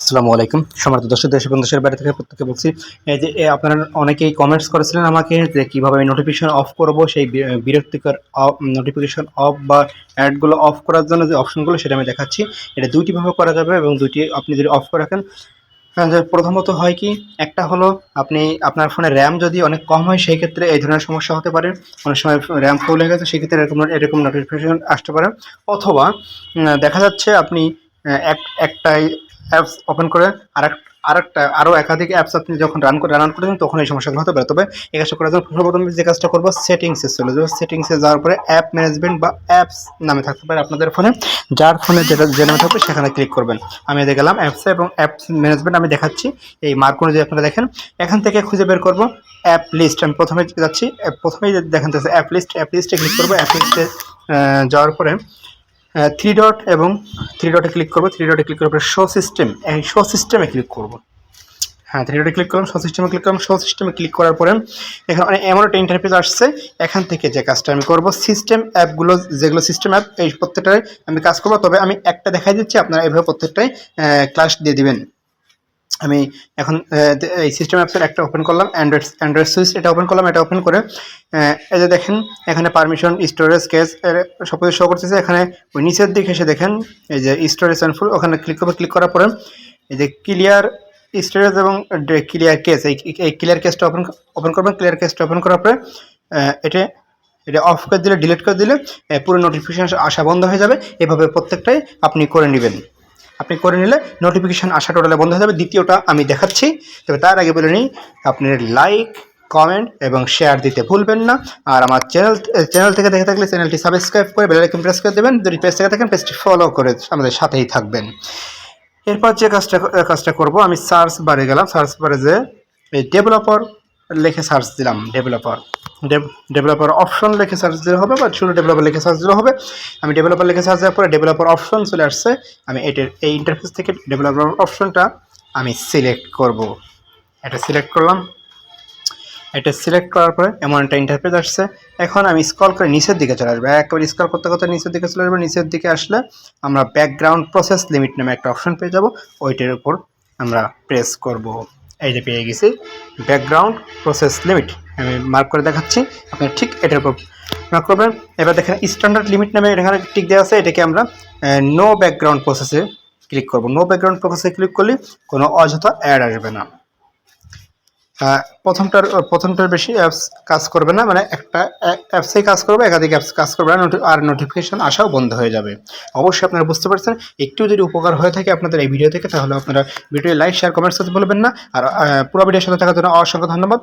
আসসালামু আলাইকুম। সমর্থ দর্শক দেশ এবং দেশের বাইরে থেকে প্রত্যেকে বলছি এই যে আপনারা অনেকেই কমেন্টস করেছিলেন আমাকে যে কীভাবে আমি নোটিফিকেশন অফ করব সেই বিরক্তিকর নোটিফিকেশন অফ বা অ্যাডগুলো অফ করার জন্য যে অপশনগুলো সেটা আমি দেখাচ্ছি। এটা দুইটিভাবে করা যাবে এবং দুইটি আপনি যদি অফ করে রাখেন হ্যাঁ, প্রথমত হয় কি একটা হলো আপনি আপনার ফোনে র্যাম যদি অনেক কম হয় সেই ক্ষেত্রে এই ধরনের সমস্যা হতে পারে। অনেক সময় র্যাম ফুল হয়ে গেছে সেক্ষেত্রে এরকম এরকম নোটিফিকেশন আসতে পারে। অথবা দেখা যাচ্ছে আপনি এক একটাই অ্যাপস ওপেন করে আরেক, আরেকটা আরও একাধিক অ্যাপস আপনি যখন রান করে রান করবেন তখন এই সমস্যাগুলো হতে পারে। তবে এই কাজটা করার জন্য সর্বপ্রথম যে কাজটা করব সেটিংসে চলে যাব। সেটিংসে যাওয়ার পরে অ্যাপ ম্যানেজমেন্ট বা অ্যাপস নামে থাকতে পারে আপনাদের ফোনে যার ফোনে যেটা, যে নামে থাকবে, সেখানে ক্লিক করবেন। আমি এতে গেলাম অ্যাপসে এবং অ্যাপস ম্যানেজমেন্ট আমি দেখাচ্ছি। এই মার্ক অনুযায়ী আপনারা দেখেন। এখান থেকে খুঁজে বের করব অ্যাপ লিস্ট আমি প্রথমে যাচ্ছি, প্রথমেই দেখেন অ্যাপ লিস্ট অ্যাপ লিস্টে ক্লিক করব। অ্যাপ লিস্টে যাওয়ার পরে থ্রি ডট এবং থ্রি ডটে ক্লিক করব। থ্রি ডটে ক্লিক করার পরে শো সিস্টেম এই শো সিস্টেমে ক্লিক করব। হ্যাঁ থ্রি ডটে ক্লিক করলাম শো সিস্টেমে ক্লিক করলাম। শো সিস্টেমে ক্লিক করার পরে এখানে অনেক এমন একটা ইন্টারফেস আসছে। এখান থেকে যে কাজটা আমি করব সিস্টেম অ্যাপগুলো যেগুলো সিস্টেম অ্যাপ এই প্রত্যেকটাই আমি কাজ করব। তবে আমি একটা দেখাই দিচ্ছি, আপনারা এভাবে প্রত্যেকটাই ক্লাস দিয়ে দিবেন। আমি এখন এই সিস্টেম অ্যাপসের একটা ওপেন করলাম অ্যান্ড্রয়েড অ্যান্ড্রয়েড সুইচ এটা ওপেন করলাম, এটা ওপেন করে এই যে দেখেন, এখানে পারমিশন স্টোরেজ কেস সব কিছু শো করতেছে, এখানে ওই নিচের দিকে এসে দেখেন, এই যে স্টোরেজ অ্যান্ড ফুল ওখানে ক্লিক করবে ক্লিক করার পরে, এই যে ক্লিয়ার স্টোরেজ এবং ক্লিয়ার কেস এই ক্লিয়ার কেসটা ওপেন ওপেন করবেন ক্লিয়ার কেসটা ওপেন করার পরে এটা এটা অফ করে দিলে ডিলিট করে দিলে পুরো নোটিফিকেশন আসা বন্ধ হয়ে যাবে, এভাবে প্রত্যেকটাই আপনি করে নেবেন। আপনি করে নিলে নোটিফিকেশান আসা টোটালে বন্ধ হয়ে যাবে। দ্বিতীয়টা আমি দেখাচ্ছি। তবে তার আগে বলে নিই, আপনি লাইক কমেন্ট এবং শেয়ার দিতে ভুলবেন না। আর আমার চ্যানেল চ্যানেল থেকে দেখে থাকলে চ্যানেলটি সাবস্ক্রাইব করে বেল আইকন প্রেস করে দেবেন। যদি পেজ থেকে থাকেন পেজটি ফলো করে আমাদের সাথেই থাকবেন। এরপর যে কাজটা কাজটা করব, আমি সার্চ বারে গেলাম। সার্চ বারে যে ডেভেলপার লিখে সার্চ দিলাম ডেভেলপার ডেভেলপার অপশন লিখে সার্চ দিলে হবে বা শুধু ডেভেলপার লিখে সার্চ দিলে হবে। আমি ডেভেলপার লিখে সার্চ দেওয়ার পরে ডেভেলপার অপশন চলে আসছে। আমি এটার, এই ইন্টারফেস থেকে ডেভেলপার অপশনটা আমি সিলেক্ট করব। এটা সিলেক্ট করলাম। এটা সিলেক্ট করার পরে এমন একটা ইন্টারফেস আসছে। এখন আমি স্কল করে নিচের দিকে চলে আসব। একবার স্কল করতে করতে নিচের দিকে চলে আসব। নিচের দিকে আসলে আমরা ব্যাকগ্রাউন্ড প্রসেস লিমিট নামে একটা অপশন পেয়ে যাব। ওইটার উপর আমরা প্রেস করব। এই যে পেয়ে গেছি। ব্যাকগ্রাউন্ড প্রসেস লিমিট আমি মার্ক করে দেখাচ্ছি। আপনি ঠিক এটার উপর মার্ক করবেন। এবার দেখেন স্ট্যান্ডার্ড লিমিট নামে এখানে টিক দেওয়া আছে। এটাকে আমরা নো ব্যাকগ্রাউন্ড প্রসেসে ক্লিক করব। নো ব্যাকগ্রাউন্ড প্রসেসে ক্লিক করলে কোনো অযথা অ্যাড আসবে না। প্রথমটার প্রথমটার বেশি অ্যাপস কাজ করবে না। মানে একটা অ্যাপসেই কাজ করবে, একাধিক অ্যাপস কাজ করবে না। আর নোটিফিকেশন আসাও বন্ধ হয়ে যাবে। অবশ্যই আপনারা বুঝতে পারছেন, একটু যদি উপকার হয়ে থাকে আপনাদের এই ভিডিও থেকে, তাহলে আপনারা ভিডিও লাইক শেয়ার কমেন্টস করতে বলবেন না। আর পুরো ভিডিওর সাথে থাকার জন্য অসংখ্য ধন্যবাদ।